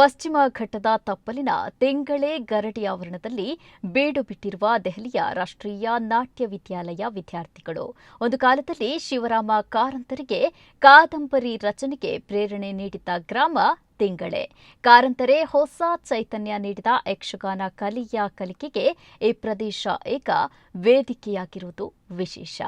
ಪಶ್ಚಿಮ ಘಟ್ಟದ ತಪ್ಪಲಿನ ತೆಂಗಳೆ ಗರಡಿ ಆವರಣದಲ್ಲಿ ಬೀಡು ಬಿಟ್ಟಿರುವ ದೆಹಲಿಯ ರಾಷ್ಟ್ರೀಯ ನಾಟ್ಯ ವಿದ್ಯಾಲಯ ವಿದ್ಯಾರ್ಥಿಗಳು. ಒಂದು ಕಾಲದಲ್ಲಿ ಶಿವರಾಮ ಕಾರಂತರಿಗೆ ಕಾದಂಬರಿ ರಚನೆಗೆ ಪ್ರೇರಣೆ ನೀಡಿದ್ದ ಗ್ರಾಮ ತಿಂಗಳೆ. ಕಾರಂತರೆ ಹೊಸ ಚೈತನ್ಯ ನೀಡಿದ ಯಕ್ಷಗಾನ ಕಲಿಯ ಕಲಿಕೆಗೆ ಈ ಪ್ರದೇಶ ಈಗ ವೇದಿಕೆಯಾಗಿರುವುದು ವಿಶೇಷ.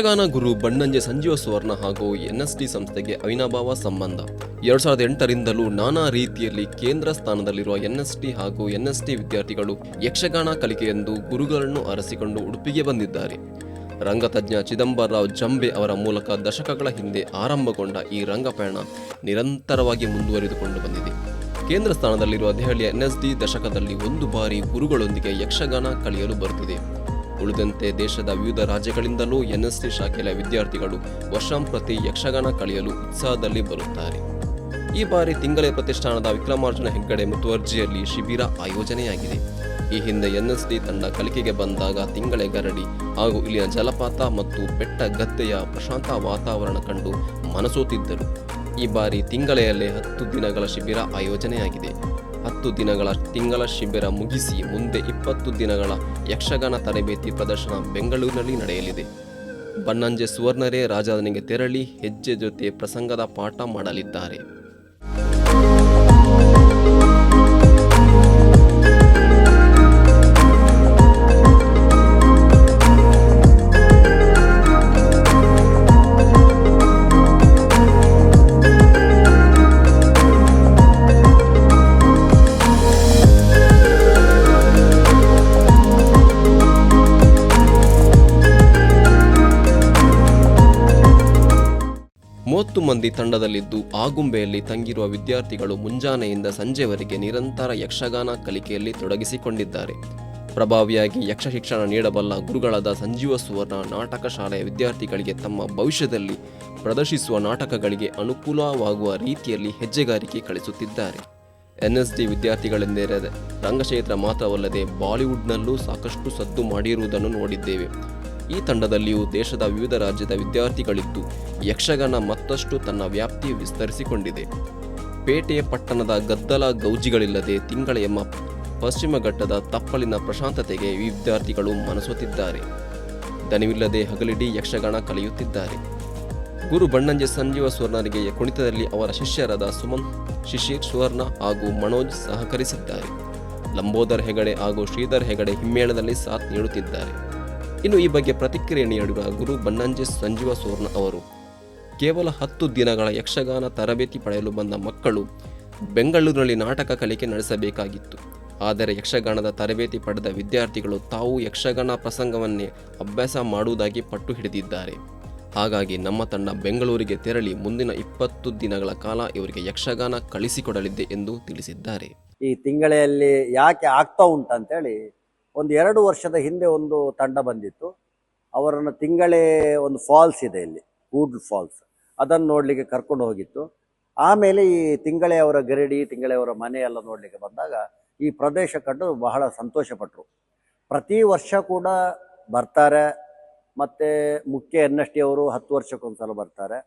ಯಕ್ಷಗಾನ ಗುರು ಬಣ್ಣಂಜೆ ಸಂಜೀವ ಸುವರ್ಣ ಹಾಗೂ ಎನ್ಎಸ್ಡಿ ಸಂಸ್ಥೆಗೆ ಅವಿನಾಭಾವ ಸಂಬಂಧ. ಎರಡ್ ಸಾವಿರದ ಎಂಟರಿಂದಲೂ ನಾನಾ ರೀತಿಯಲ್ಲಿ ಕೇಂದ್ರ ಸ್ಥಾನದಲ್ಲಿರುವ ಎನ್ಎಸ್ಟಿ ಹಾಗೂ ಎನ್ಎಸ್ಟಿ ವಿದ್ಯಾರ್ಥಿಗಳು ಯಕ್ಷಗಾನ ಕಲಿಕೆಯೆಂದು ಗುರುಗಳನ್ನು ಅರಸಿಕೊಂಡು ಉಡುಪಿಗೆ ಬಂದಿದ್ದಾರೆ. ರಂಗತಜ್ಞ ಚಿದಂಬರರಾವ್ ಜಂಬೆ ಅವರ ಮೂಲಕ ದಶಕಗಳ ಹಿಂದೆ ಆರಂಭಗೊಂಡ ಈ ರಂಗಪಯಣ ನಿರಂತರವಾಗಿ ಮುಂದುವರಿದುಕೊಂಡು ಬಂದಿದೆ. ಕೇಂದ್ರ ಸ್ಥಾನದಲ್ಲಿರುವ ದೆಹಲಿಯ ಎನ್ಎಸ್ಡಿ ದಶಕದಲ್ಲಿ ಒಂದು ಬಾರಿ ಗುರುಗಳೊಂದಿಗೆ ಯಕ್ಷಗಾನ ಕಲಿಯಲು ಬರುತ್ತಿದೆ. ಉಳಿದಂತೆ ದೇಶದ ವಿವಿಧ ರಾಜ್ಯಗಳಿಂದಲೂ ಎನ್ಎಸ್ಟಿ ಶಾಖೆಯ ವಿದ್ಯಾರ್ಥಿಗಳು ವರ್ಷಾಂಪ್ರತಿ ಯಕ್ಷಗಾನ ಕಲಿಯಲು ಉತ್ಸಾಹದಲ್ಲಿ ಬರುತ್ತಾರೆ. ಈ ಬಾರಿ ತಿಂಗಳೇ ಪ್ರತಿಷ್ಠಾನದ ವಿಕ್ರಮಾರ್ಜುನ ಹೆಗ್ಗಡೆ ಮುತುವರ್ಜಿಯಲ್ಲಿ ಶಿಬಿರ ಆಯೋಜನೆಯಾಗಿದೆ. ಈ ಹಿಂದೆ ಎನ್ಎಸ್ಡಿ ತಂಡ ಕಲಿಕೆಗೆ ಬಂದಾಗ ತಿಂಗಳೆ ಗರಡಿ ಹಾಗೂ ಇಲ್ಲಿನ ಜಲಪಾತ ಮತ್ತು ಬೆಟ್ಟ ಗದ್ದೆಯ ಪ್ರಶಾಂತ ವಾತಾವರಣ ಕಂಡು ಮನಸೋತಿದ್ದರು. ಈ ಬಾರಿ ತಿಂಗಳೆಯಲ್ಲೇ ಹತ್ತು ದಿನಗಳ ಶಿಬಿರ ಆಯೋಜನೆಯಾಗಿದೆ. ಹತ್ತು ದಿನಗಳ ತಿಂಗಳ ಶಿಬಿರ ಮುಗಿಸಿ ಮುಂದೆ ಇಪ್ಪತ್ತು ದಿನಗಳ ಯಕ್ಷಗಾನ ತರಬೇತಿ ಪ್ರದರ್ಶನ ಬೆಂಗಳೂರಿನಲ್ಲಿ ನಡೆಯಲಿದೆ. ಬನ್ನಂಜೆ ಸುವರ್ಣರೇ ರಾಜಧಾನಿಗೆ ತೆರಳಿ ಹೆಜ್ಜೆ ಜೊತೆ ಪ್ರಸಂಗದ ಪಾಠ ಮಾಡಲಿದ್ದಾರೆ. ಮೂವತ್ತು ಮಂದಿ ತಂಡದಲ್ಲಿದ್ದು ಆಗುಂಬೆಯಲ್ಲಿ ತಂಗಿರುವ ವಿದ್ಯಾರ್ಥಿಗಳು ಮುಂಜಾನೆಯಿಂದ ಸಂಜೆವರೆಗೆ ನಿರಂತರ ಯಕ್ಷಗಾನ ಕಲಿಕೆಯಲ್ಲಿ ತೊಡಗಿಸಿಕೊಂಡಿದ್ದಾರೆ. ಪ್ರಭಾವಿಯಾಗಿ ಯಕ್ಷ ಶಿಕ್ಷಣ ನೀಡಬಲ್ಲ ಗುರುಗಳಾದ ಸಂಜೀವ ಸುವರ್ಣ ನಾಟಕ ಶಾಲೆಯ ವಿದ್ಯಾರ್ಥಿಗಳಿಗೆ ತಮ್ಮ ಭವಿಷ್ಯದಲ್ಲಿ ಪ್ರದರ್ಶಿಸುವ ನಾಟಕಗಳಿಗೆ ಅನುಕೂಲವಾಗುವ ರೀತಿಯಲ್ಲಿ ಹೆಜ್ಜೆಗಾರಿಕೆ ಕಳಿಸುತ್ತಿದ್ದಾರೆ. ಎನ್ಎಸ್ಡಿ ವಿದ್ಯಾರ್ಥಿಗಳೆಂದರೆ ರಂಗಕ್ಷೇತ್ರ ಮಾತ್ರವಲ್ಲದೆ ಬಾಲಿವುಡ್ನಲ್ಲೂ ಸಾಕಷ್ಟು ಸದ್ದು ಮಾಡಿರುವುದನ್ನು ನೋಡಿದ್ದೇವೆ. ಈ ತಂಡದಲ್ಲಿಯೂ ದೇಶದ ವಿವಿಧ ರಾಜ್ಯದ ವಿದ್ಯಾರ್ಥಿಗಳಿದ್ದು ಯಕ್ಷಗಾನ ಮತ್ತಷ್ಟು ತನ್ನ ವ್ಯಾಪ್ತಿ ವಿಸ್ತರಿಸಿಕೊಂಡಿದೆ. ಪೇಟೆ ಪಟ್ಟಣದ ಗದ್ದಲ ಗೌಜಿಗಳಿಲ್ಲದೆ ತಿಂಗಳ ಎಂಬ ಪಶ್ಚಿಮ ಘಟ್ಟದ ತಪ್ಪಲಿನ ಪ್ರಶಾಂತತೆಗೆ ಈ ವಿದ್ಯಾರ್ಥಿಗಳು ಮನಸೋತಿದ್ದಾರೆ ದನಿವಿಲ್ಲದೆ ಹಗಲಿಡಿ ಯಕ್ಷಗಾನ ಕಲಿಯುತ್ತಿದ್ದಾರೆ. ಗುರು ಬಣ್ಣಂಜೆ ಸಂಜೀವ ಸ್ವರ್ಣರಿಗೆ ಕುಣಿತದಲ್ಲಿ ಅವರ ಶಿಷ್ಯರಾದ ಸುಮನ್, ಶಿಶಿರ್ ಸುವರ್ಣ ಹಾಗೂ ಮನೋಜ್ ಸಹಕರಿಸಿದ್ದಾರೆ. ಲಂಬೋದರ್ ಹೆಗಡೆ ಹಾಗೂ ಶ್ರೀಧರ್ ಹೆಗಡೆ ಹಿಮ್ಮೇಳದಲ್ಲಿ ಸಾಥ್ ನೀಡುತ್ತಿದ್ದಾರೆ. ಇನ್ನು ಈ ಬಗ್ಗೆ ಪ್ರತಿಕ್ರಿಯೆ ನೀಡಿರುವ ಗುರು ಬನ್ನಂಜೆ ಸಂಜೀವ ಸೋರ್ನ ಅವರು, ಕೇವಲ ಹತ್ತು ದಿನಗಳ ಯಕ್ಷಗಾನ ತರಬೇತಿ ಪಡೆಯಲು ಬಂದ ಮಕ್ಕಳು ಬೆಂಗಳೂರಿನಲ್ಲಿ ನಾಟಕ ಕಲಿಕೆ ನಡೆಸಬೇಕಾಗಿತ್ತು. ಆದರೆ ಯಕ್ಷಗಾನದ ತರಬೇತಿ ಪಡೆದ ವಿದ್ಯಾರ್ಥಿಗಳು ತಾವು ಯಕ್ಷಗಾನ ಪ್ರಸಂಗವನ್ನೇ ಅಭ್ಯಾಸ ಮಾಡುವುದಾಗಿ ಪಟ್ಟು ಹಿಡಿದಿದ್ದಾರೆ. ಹಾಗಾಗಿ ನಮ್ಮ ತಂಡ ಬೆಂಗಳೂರಿಗೆ ತೆರಳಿ ಮುಂದಿನ ಇಪ್ಪತ್ತು ದಿನಗಳ ಕಾಲ ಇವರಿಗೆ ಯಕ್ಷಗಾನ ಕಳಿಸಿಕೊಡಲಿದೆ ಎಂದು ತಿಳಿಸಿದ್ದಾರೆ. ಈ ತಿಂಗಳಲ್ಲಿ ಯಾಕೆ ಆಗ್ತಾ ಉಂಟಂತೇಳಿ ಒಂದು ಎರಡು ವರ್ಷದ ಹಿಂದೆ ಒಂದು ತಂಡ ಬಂದಿತ್ತು. ಅವರನ್ನು ತಿಂಗಳೇ ಒಂದು ಫಾಲ್ಸ್ ಇದೆ ಇಲ್ಲಿ ಕೂಡ್ ಫಾಲ್ಸ್ ಅದನ್ನು ನೋಡಲಿಕ್ಕೆ ಕರ್ಕೊಂಡು ಹೋಗಿತ್ತು. ಆಮೇಲೆ ಈ ತಿಂಗಳೆಯವರ ಗರಡಿ ತಿಂಗಳೆಯವರ ಮನೆ ಎಲ್ಲ ನೋಡಲಿಕ್ಕೆ ಬಂದಾಗ ಈ ಪ್ರದೇಶ ಕಂಡು ಬಹಳ ಸಂತೋಷಪಟ್ಟರು ಪ್ರತಿ ವರ್ಷ ಕೂಡ ಬರ್ತಾರೆ, ಮತ್ತು ಮುಖ್ಯ ಎನ್ ಎಸ್ ಟಿ ಅವರು ಹತ್ತು ವರ್ಷಕ್ಕೊಂದ್ಸಲ ಬರ್ತಾರೆ.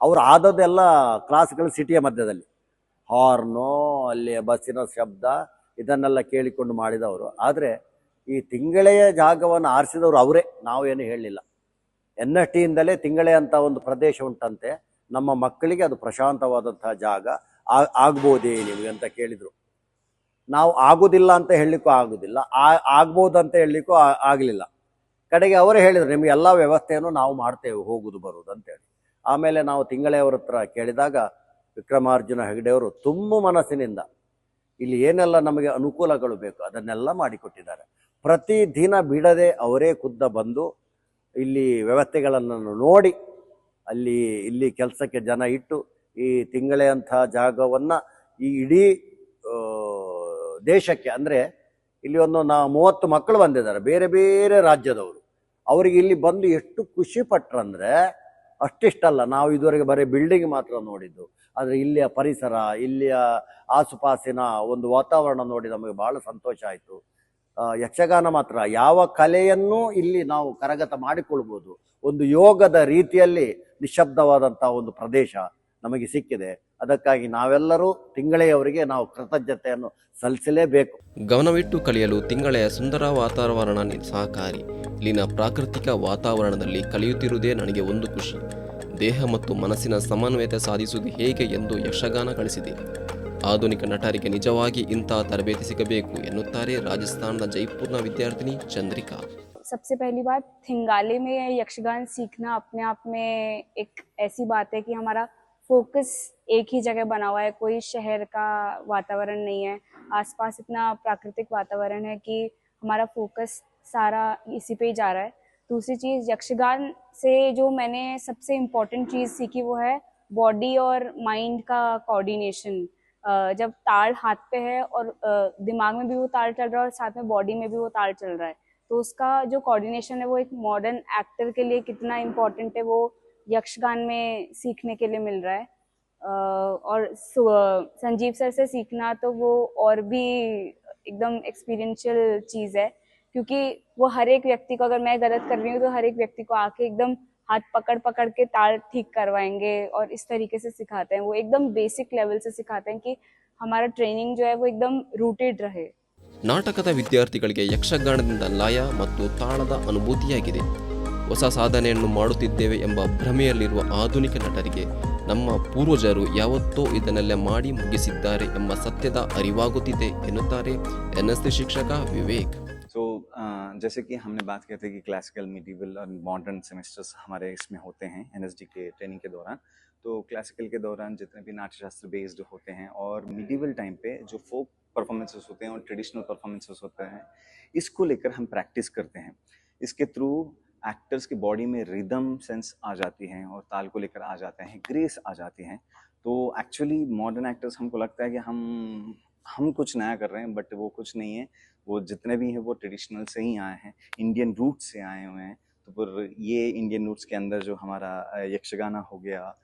ಅವರು ಆದದ್ದೆಲ್ಲ ಕ್ಲಾಸ್ಗಳು ಸಿಟಿಯ ಮಧ್ಯದಲ್ಲಿ. ಹಾರ್ನು ಅಲ್ಲಿ ಬಸ್ಸಿನ ಶಬ್ದ ಇದನ್ನೆಲ್ಲ ಕೇಳಿಕೊಂಡು ಮಾಡಿದವರು. ಆದರೆ ಈ ತಿಂಗಳೆಯ ಜಾಗವನ್ನು ಆರಿಸಿದವರು ಅವರೇ, ನಾವೇನು ಹೇಳಲಿಲ್ಲ. ಎನ್ ಎಸ್ ಟಿಯಿಂದಲೇ ತಿಂಗಳೆ ಅಂತ ಒಂದು ಪ್ರದೇಶ ಉಂಟಂತೆ, ನಮ್ಮ ಮಕ್ಕಳಿಗೆ ಅದು ಪ್ರಶಾಂತವಾದಂತಹ ಜಾಗ ಆಗ್ಬೋದೇ ನಿಮಗೆ ಅಂತ ಕೇಳಿದರು. ನಾವು ಆಗೋದಿಲ್ಲ ಅಂತ ಹೇಳಲಿಕ್ಕೂ ಆಗೋದಿಲ್ಲ ಆಗ್ಬೋದು ಅಂತ ಹೇಳಲಿಕ್ಕೂ ಆಗಲಿಲ್ಲ. ಕಡೆಗೆ ಅವರೇ ಹೇಳಿದರು, ನಿಮಗೆ ಎಲ್ಲ ವ್ಯವಸ್ಥೆಯನ್ನು ನಾವು ಮಾಡ್ತೇವೆ, ಹೋಗುದು ಬರುವುದು ಅಂತೇಳಿ ಆಮೇಲೆ ನಾವು ತಿಂಗಳೆಯವರ ಹತ್ರ ಕೇಳಿದಾಗ ವಿಕ್ರಮಾರ್ಜುನ ಹೆಗಡೆಯವರು ತುಂಬ ಮನಸ್ಸಿನಿಂದ ಇಲ್ಲಿ ಏನೆಲ್ಲ ನಮಗೆ ಅನುಕೂಲಗಳು ಬೇಕು ಅದನ್ನೆಲ್ಲ ಮಾಡಿಕೊಟ್ಟಿದ್ದಾರೆ. ಪ್ರತಿ ದಿನ ಬಿಡದೆ ಅವರೇ ಖುದ್ದ ಬಂದು ಇಲ್ಲಿ ವ್ಯವಸ್ಥೆಗಳನ್ನು ನೋಡಿ ಅಲ್ಲಿ ಇಲ್ಲಿ ಕೆಲಸಕ್ಕೆ ಜನ ಇಟ್ಟು ಈ ತಿಂಗಳೇ ಅಂಥ ಜಾಗವನ್ನು ಈ ಇಡೀ ದೇಶಕ್ಕೆ ಅಂದರೆ ಇಲ್ಲಿ ಒಂದು ನಾ ಮೂವತ್ತು ಮಕ್ಕಳು ಬಂದಿದ್ದಾರೆ ಬೇರೆ ಬೇರೆ ರಾಜ್ಯದವರು. ಅವರಿಗೆ ಇಲ್ಲಿ ಬಂದು ಎಷ್ಟು ಖುಷಿ ಪಟ್ರಂದ್ರೆ ಅಷ್ಟಿಷ್ಟಲ್ಲ. ನಾವು ಇದುವರೆಗೆ ಬರೀ ಬಿಲ್ಡಿಂಗ್ ಮಾತ್ರ ನೋಡಿದ್ದು. ಆದರೆ ಇಲ್ಲಿಯ ಪರಿಸರ, ಇಲ್ಲಿಯ ಆಸುಪಾಸಿನ ಒಂದು ವಾತಾವರಣ ನೋಡಿ ನಮಗೆ ಬಹಳ ಸಂತೋಷ ಆಯಿತು. ಯಕ್ಷಗಾನ ಮಾತ್ರ, ಯಾವ ಕಲೆಯನ್ನು ಇಲ್ಲಿ ನಾವು ಕರಗತ ಮಾಡಿಕೊಳ್ಬೋದು. ಒಂದು ಯೋಗದ ರೀತಿಯಲ್ಲಿ ನಿಶಬ್ದವಾದಂಥ ಒಂದು ಪ್ರದೇಶ ನಮಗೆ ಸಿಕ್ಕಿದೆ. ಅದಕ್ಕಾಗಿ ನಾವೆಲ್ಲರೂ ತಿಂಗಳೆಯವರಿಗೆ ನಾವು ಕೃತಜ್ಞತೆಯನ್ನು ಸಲ್ಲಿಸಲೇಬೇಕು. ಗಮನವಿಟ್ಟು ಕಲಿಯಲು ತಿಂಗಳೆಯ ಸುಂದರ ವಾತಾವರಣ ಸಹಕಾರಿ. ಇಲ್ಲಿನ ಪ್ರಾಕೃತಿಕ ವಾತಾವರಣದಲ್ಲಿ ಕಲಿಯುತ್ತಿರುವುದೇ ನನಗೆ ಒಂದು ಖುಷಿ. ದೇಹ ಮತ್ತು ಮನಸ್ಸಿನ ಸಮನ್ವಯತೆ ಸಾಧಿಸುವುದು ಹೇಗೆ ಎಂದು ಯಕ್ಷಗಾನ ಕಳಿಸಿದೆ ಆಧುನಿಕ ನಟರಿಗೆ ನಿಜವಾಗಿ ಇಂತಹ ತರಬೇತಿ ಸಿಗಬೇಕು ಎನ್ನುತ್ತಾರೆ ರಾಜಸ್ಥಾನದ ಜೈಪುರ್ನ ವಿದ್ಯಾರ್ಥಿನಿ ಚಂದ್ರಿಕಾ सबसे पहली बात थिंगाले में यक्षगान सीखना अपने आप में एक ऐसी बात है कि हमारा फोकस एक ही जगह बना हुआ है कोई शहर का वातावरण नहीं है आसपास इतना प्राकृतिक वातावरण है कि हमारा फोकस सारा इसी पे ही जा रहा है दूसरी चीज़, यक्षगान से जो मैंने सबसे इम्पोर्टेंट चीज़ सीखी वो है बॉडी और माइंड का कोऑर्डिनेशन जब ताल हाथ पे है और दिमाग में भी वो ताल चल रहा है और साथ में बॉडी में भी वो ताल चल रहा है तो उसका जो कोऑर्डिनेशन है वो एक मॉडर्न एक्टर के लिए कितना इम्पोर्टेंट है वो यक्षगान में सीखने के लिए मिल रहा है. और संजीव सर से सीखना तो वो और भी एकदम एक्सपीरियंशियल चीज़ है. क्योंकि वो हर एक व्यक्ति को अगर मैं गलत कर रही हूँ तो हर एक व्यक्ति को आके एकदम हाथ पकड़ पकड़ के ताल ठीक करवाएंगे और इस तरीके से सिखाते हैं वो एकदम बेसिक लेवल से सिखाते हैं कि हमारा ट्रेनिंग जो है वो एकदम रूटेड रहे ನಾಟಕದ ವಿದ್ಯಾರ್ಥಿಗಳಿಗೆ ಯಕ್ಷಗಾನದಿಂದ ಲಯ ಮತ್ತು ತಾಳದ ಅನುಭೂತಿಯಾಗಿದೆ ಹೊಸ ಸಾಧನೆಯನ್ನು ಮಾಡುತ್ತಿದ್ದೇವೆ ಎಂಬ ಭ್ರಮೆಯಲ್ಲಿರುವ ಆಧುನಿಕ ನಟರಿಗೆ ನಮ್ಮ ಪೂರ್ವಜರು ಯಾವತ್ತೋ ಇದನ್ನೆಲ್ಲ ಮಾಡಿ ಮುಗಿಸಿದ್ದಾರೆ ಎಂಬ ಸತ್ಯದ ಅರಿವಾಗುತ್ತಿದೆ ಎನ್ನುತ್ತಾರೆ ಎನ್ಎಸ್ಸಿ ಶಿಕ್ಷಕ ವಿವೇಕ್ सो जैसे कि हमने बात की थी कि क्लासिकल मिडिवल और मॉडर्न सेमेस्टर्स हमारे इसमें होते हैं एनएसडी के ट्रेनिंग के दौरान। तो क्लासिकल के दौरान जितने भी नाट्यशास्त्र बेस्ड होते हैं और मिडिवल टाइम पे जो फोक परफॉर्मेंसेस होते हैं और ट्रेडिशनल परफॉर्मेंसेस होते हैं, इसको लेकर हम प्रैक्टिस करते हैं। इसके थ्रू एक्टर्स की बॉडी में रिदम सेंस आ जाती है और ताल को लेकर आ जाते हैं ग्रेस आ जाती है। तो एक्चुअली मॉडर्न एक्टर्स हमको लगता है कि हम हम कुछ नया कर रहे हैं बट वो कुछ नहीं है। वो जितने भी हैं, वो ट्रेडिशनल से ही आए हैं इंडियन रूट से आए हुए हैं। तो फिर ये इंडियन रूट्स के अंदर जो हमारा यक्षगाना हो गया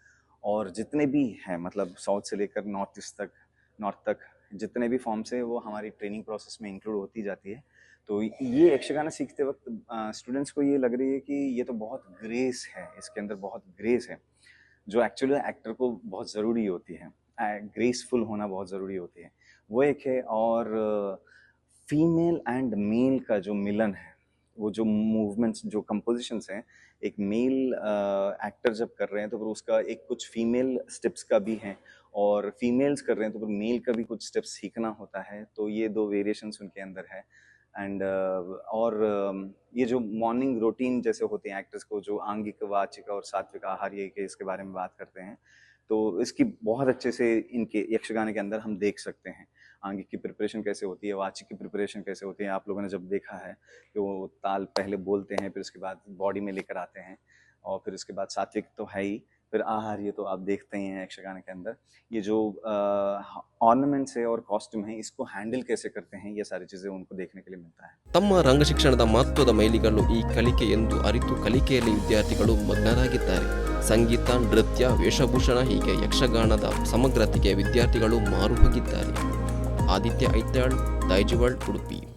और जितने भी हैं मतलब साउथ से लेकर नॉर्थ ईस्ट तक नॉर्थ तक, जितने भी फॉर्म्स है, वो हमारी ट्रेनिंग प्रोसेस में इंक्लूड होती जाती है। तो ये यक्षगाना सीखते वक्त स्टूडेंट्स को ये लग रही है कि ये तो बहुत ग्रेस है, इसके अंदर बहुत ग्रेस है, जो एक्चुअली एक्टर को बहुत ज़रूरी होती है। ग्रेसफुल होना बहुत ज़रूरी होती है। वो एक है और फीमेल एंड मेल का जो मिलन है वो जो मूवमेंट्स जो कंपोजिशंस हैं एक मेल एक्टर जब कर रहे हैं तो फिर उसका एक कुछ फीमेल स्टेप्स का भी है और फीमेल्स कर रहे हैं तो फिर मेल का भी कुछ स्टेप्स सीखना होता है तो ये दो वेरिएशंस उनके अंदर है। एंड uh, और um, ये जो मॉर्निंग रूटीन जैसे होते हैं एक्टर्स को जो आंगिक वाचिक और सात्विक आहार ये के इसके बारे में बात करते हैं तो इसकी बहुत अच्छे से इनके यक्षगान के अंदर हम देख सकते हैं। आंगिक की प्रिपरेशन कैसे होती है वाचिक की प्रिपरेशन कैसे होती है आप लोगों ने जब देखा है कि वो ताल पहले बोलते हैं फिर उसके बाद बॉडी में लेकर आते हैं और फिर उसके बाद सात्विक तो है ही फिर आहार ये तो आप देखते ही हैं यक्षगान के अंदर ये जो ऑर्नामेंट्स है और कॉस्ट्यूम है इसको हैंडल कैसे करते हैं ये सारी चीज़ें उनको देखने के लिए मिलता है ತಮ್ಮ ರಂಗಶಿಕ್ಷಣದ ಮಹತ್ವದ ಮೈಲಿಗಲ್ಲು ಈ ಕಲಿಕೆ ಎಂದು ಅರಿತು ಕಲಿಕೆಯಲ್ಲಿ ವಿದ್ಯಾರ್ಥಿಗಳು ಮಗ್ನರಾಗಿದ್ದಾರೆ ಸಂಗೀತ ನೃತ್ಯ ವೇಷಭೂಷಣ ಹೀಗೆ ಯಕ್ಷಗಾನದ ಸಮಗ್ರತೆಗೆ ವಿದ್ಯಾರ್ಥಿಗಳು ಮಾರು ಹೋಗಿದ್ದಾರೆ ആദിത്യ ഐത്താൾ ദൈജുവാൾ ഉടുപ്പിയും